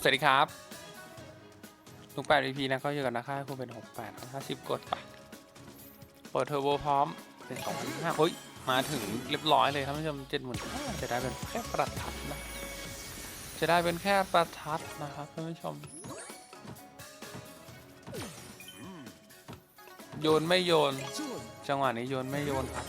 สวัสดีครับลุงแปด VP นะก็อยู่กันนะค่าคุณเป็นหกแปดห้าสิบกดไปเปิดเทอร์โบพร้อมเป็นสองพันห้าเฮ้ย มาถึงเรียบร้อยเลยท่านผู้ชมเจ็ดหมื่นจะได้เป็นแค่ประทัดนะ จะได้เป็นแค่ประทัดนะครับท่านผู้ชม โยนไม่โยน จังหวะนี้โยนไม่โยนครับ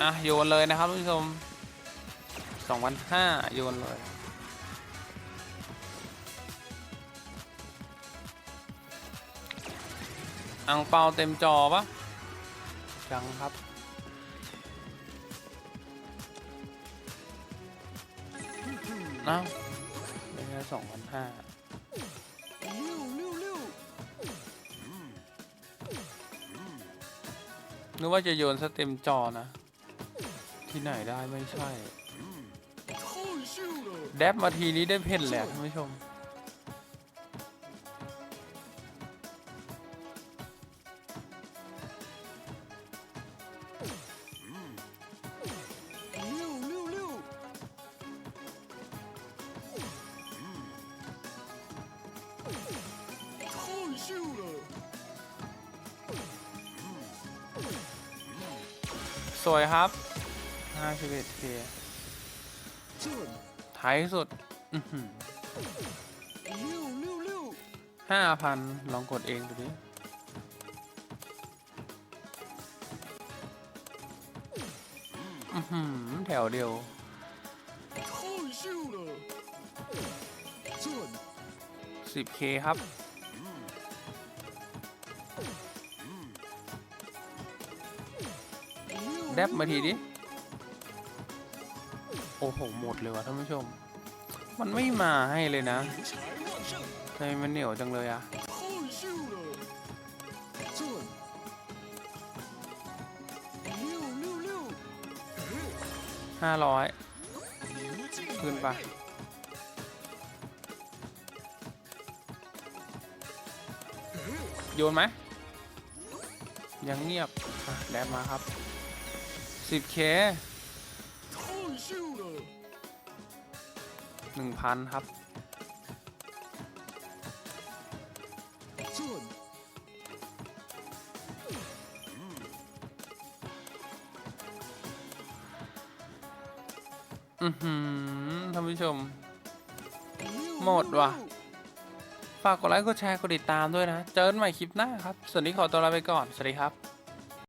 อะโยนเลยนะครับท่านผู้ชมสองพันห้าโยนเลยอังเปาเต็มจอปะยังครับเอ้าได้แค่สองพันห้านึกว่าจะโยนสเต็มจอนะ ที่ไหนได้ไม่ใช่ แดบมาทีนี้ได้เพ่นแหละท่านผู้ชม สวยครับ 51 k ท้ายสุดห้าพันลองกดเองดูดิอื้อหือแถวเดียว 10k ครับแดบมาทีดิ โอ้โห หมดเลยวะท่านผู้ชม มันไม่มาให้เลยนะทำไมมันเหนียวจังเลยอะห้าร้อยขึ้นไปโยนไหม ยังเงียบแดบมาครับ 10k หนึ่งพันครับ อือหือท่านผู้ชม หมดว่ะ ฝากกดไลค์ กดแชร์ กดติดตามด้วยนะ เจอกันใหม่คลิปหน้าครับ ส่วนนี้ขอตัวลาไปก่อน สวัสดีครับ